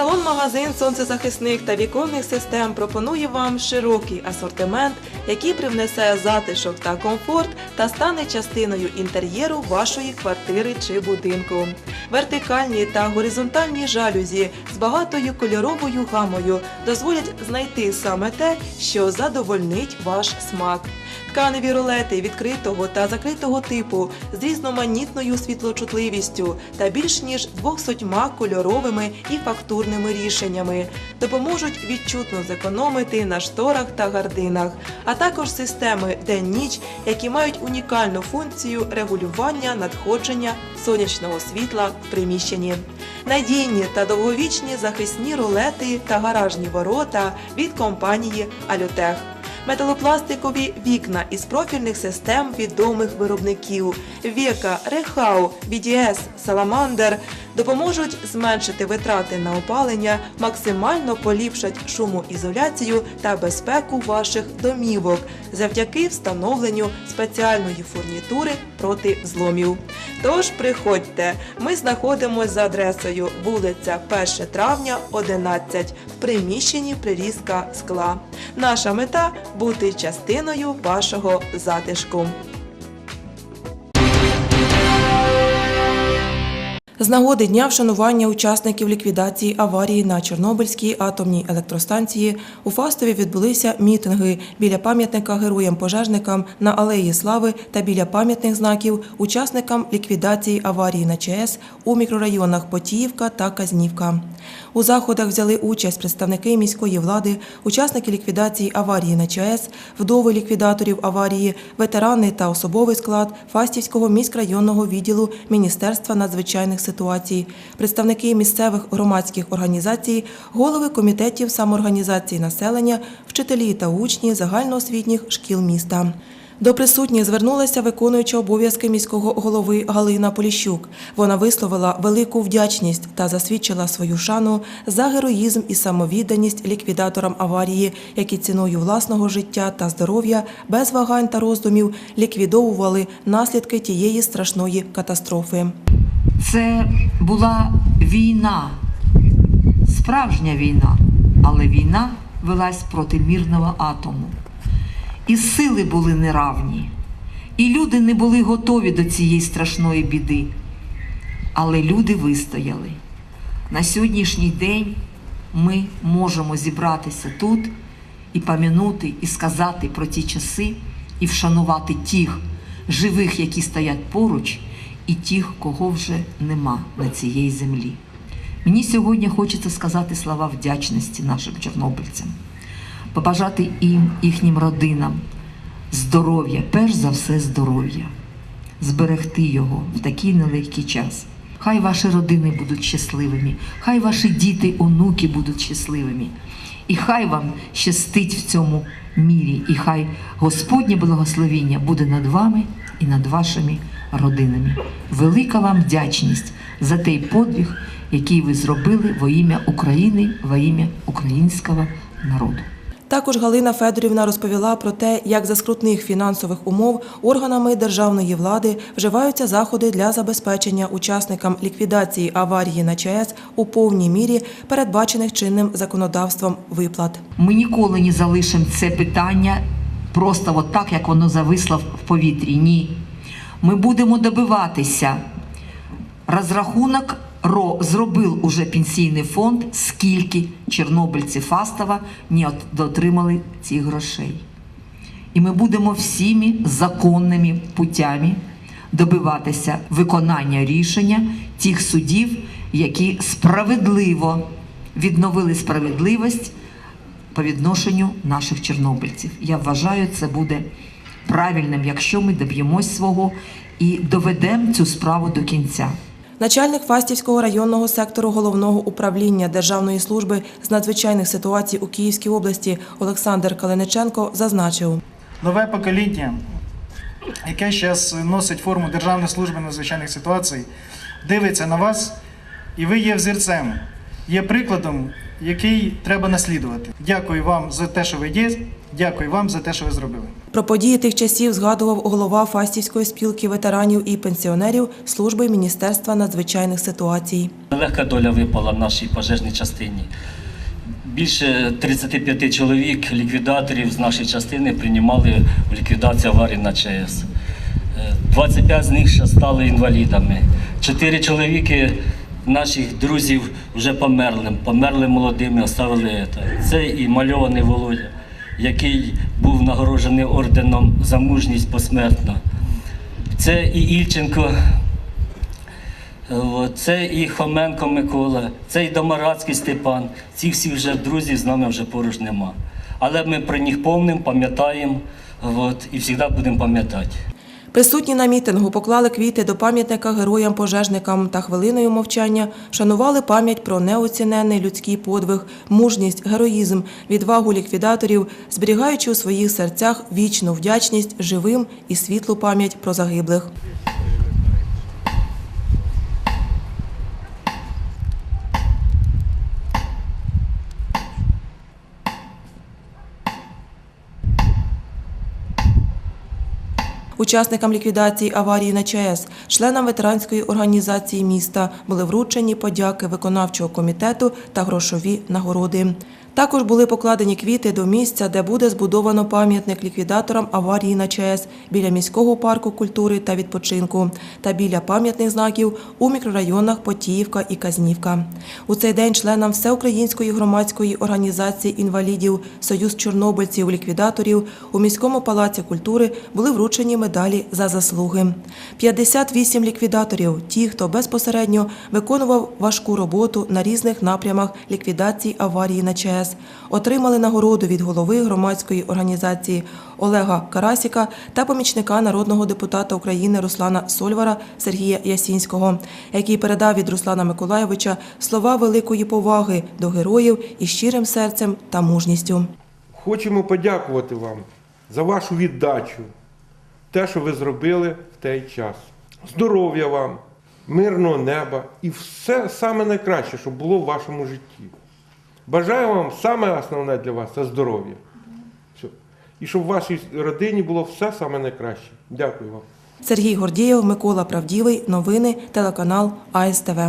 Салон-магазин сонцезахисних та віконних систем пропонує вам широкий асортимент, який привнесе затишок та комфорт та стане частиною інтер'єру вашої квартири чи будинку. Вертикальні та горизонтальні жалюзі з багатою кольоровою гамою дозволять знайти саме те, що задовольнить ваш смак. Тканеві рулети відкритого та закритого типу з різноманітною світлочутливістю та більш ніж 200 кольоровими і фактурними рішеннями допоможуть відчутно зекономити на шторах та гардинах, а також системи день-ніч, які мають унікальну функцію регулювання надходження сонячного світла в приміщенні. Надійні та довговічні захисні рулети та гаражні ворота від компанії Алютех металопластикові вікна із профільних систем відомих виробників Века, Рехау, BDS, Саламандер допоможуть зменшити витрати на опалення, максимально поліпшать шумоізоляцію та безпеку ваших домівок завдяки встановленню спеціальної фурнітури проти зломів. Тож приходьте, ми знаходимося за адресою вулиця 1 травня, 11 в приміщенні прирізка скла. Наша мета бути частиною вашого затишку. З нагоди дня вшанування учасників ліквідації аварії на Чорнобильській атомній електростанції у Фастові відбулися мітинги біля пам'ятника героям-пожежникам на Алеї Слави та біля пам'ятних знаків учасникам ліквідації аварії на ЧАЕС у мікрорайонах Потіївка та Казнівка. У заходах взяли участь представники міської влади, учасники ліквідації аварії на ЧАЕС, вдови ліквідаторів аварії, ветерани та особовий склад Фастівського міськрайонного відділу Міністерства надзвичайних ситуацій, представники місцевих громадських організацій, голови комітетів самоорганізації населення, вчителі та учні загальноосвітніх шкіл міста. До присутніх звернулася виконуюча обов'язки міського голови Галина Поліщук. Вона висловила велику вдячність та засвідчила свою шану за героїзм і самовідданість ліквідаторам аварії, які ціною власного життя та здоров'я без вагань та роздумів ліквідовували наслідки тієї страшної катастрофи. Це була війна, справжня війна, але війна велась проти мірного атому. І сили були неравні, і люди не були готові до цієї страшної біди. Але люди вистояли. На сьогоднішній день ми можемо зібратися тут і пам'янути, і сказати про ті часи, і вшанувати тих живих, які стоять поруч, і тих, кого вже нема на цій землі. Мені сьогодні хочеться сказати слова вдячності нашим чорнобильцям, побажати їм, їхнім родинам здоров'я, перш за все здоров'я, зберегти його в такий нелегкий час. Хай ваші родини будуть щасливими, хай ваші діти, онуки будуть щасливими. І хай вам щастить в цьому мірі, і хай Господнє благословіння буде над вами і над вашими родинами. Велика вам вдячність за той подвиг, який ви зробили во ім'я України, во ім'я українського народу. Також Галина Федорівна розповіла про те, як за скрутних фінансових умов органами державної влади вживаються заходи для забезпечення учасникам ліквідації аварії на ЧАЕС у повній мірі передбачених чинним законодавством виплат. Ми ніколи не залишимо це питання просто от так, як воно зависло в повітрі. Ні. Ми будемо добиватися. Розрахунок РО зробив уже пенсійний фонд, скільки чорнобильці Фастова не дотримали цих грошей. І ми будемо всіми законними путями добиватися виконання рішення тих судів, які справедливо відновили справедливість по відношенню наших чорнобильців. Я вважаю, це буде правильним, якщо ми доб'ємось свого і доведемо цю справу до кінця. Начальник Фастівського районного сектору головного управління Державної служби з надзвичайних ситуацій у Київській області Олександр Калиниченко зазначив. нове покоління, яке зараз носить форму Державної служби надзвичайних ситуацій, дивиться на вас, і ви є взірцем, є прикладом який треба наслідувати. Дякую вам за те, що ви є. Дякую вам за те, що ви зробили. Про події тих часів згадував голова Фастівської спілки ветеранів і пенсіонерів служби Міністерства надзвичайних ситуацій. Легка доля випала в нашій пожежній частині. Більше 35 чоловік, ліквідаторів з нашої частини приймали в ліквідацію аварії на ЧАЕС. Е, 25 з них ще стали інвалідами. Чотири чоловіки наших друзів вже померли, померли молодими, оставили це. Це і мальований Володя, який був нагороджений орденом за мужність посмертно. Це і Ільченко, Це і Хоменко Микола, це і Домарацький Степан. Цих всіх вже друзів з нами вже поруч нема. Але ми про них помнимо, пам'ятаємо і завжди будемо пам'ятати. Присутні на мітингу поклали квіти до пам'ятника героям-пожежникам та хвилиною мовчання вшанували пам'ять про неоцінений людський подвиг, мужність, героїзм, відвагу ліквідаторів, зберігаючи у своїх серцях вічну вдячність живим і світлу пам'ять про загиблих. Учасникам ліквідації аварії на ЧАЕС, членам ветеранської організації міста були вручені подяки виконавчого комітету та грошові нагороди. Також були покладені квіти до місця, де буде збудовано пам'ятник ліквідаторам аварії на ЧАЕС біля міського парку культури та відпочинку та біля пам'ятних знаків у мікрорайонах Потіївка і Казнівка. У цей день членам Всеукраїнської громадської організації інвалідів Союз чорнобильців ліквідаторів у міському палаці культури були вручені медалі за заслуги. 58 ліквідаторів, ті, хто безпосередньо виконував важку роботу на різних напрямах ліквідації аварії на ЧАЕС, отримали нагороду від голови громадської організації Олега Карасіка та помічника народного депутата України Руслана Сольвара Сергія Ясінського, який передав від Руслана Миколайовича слова великої поваги до героїв із щирим серцем та мужністю. Хочемо подякувати вам за вашу віддачу, те, що ви зробили в той час. Здоров'я вам, мирного неба і все саме найкраще, що було в вашому житті. Бажаю вам саме основне для вас це здоров'я. І щоб в вашій родині було все саме найкраще. Дякую вам. Сергій Гордієв, Микола Правдівий. Новини, телеканал АСТВ.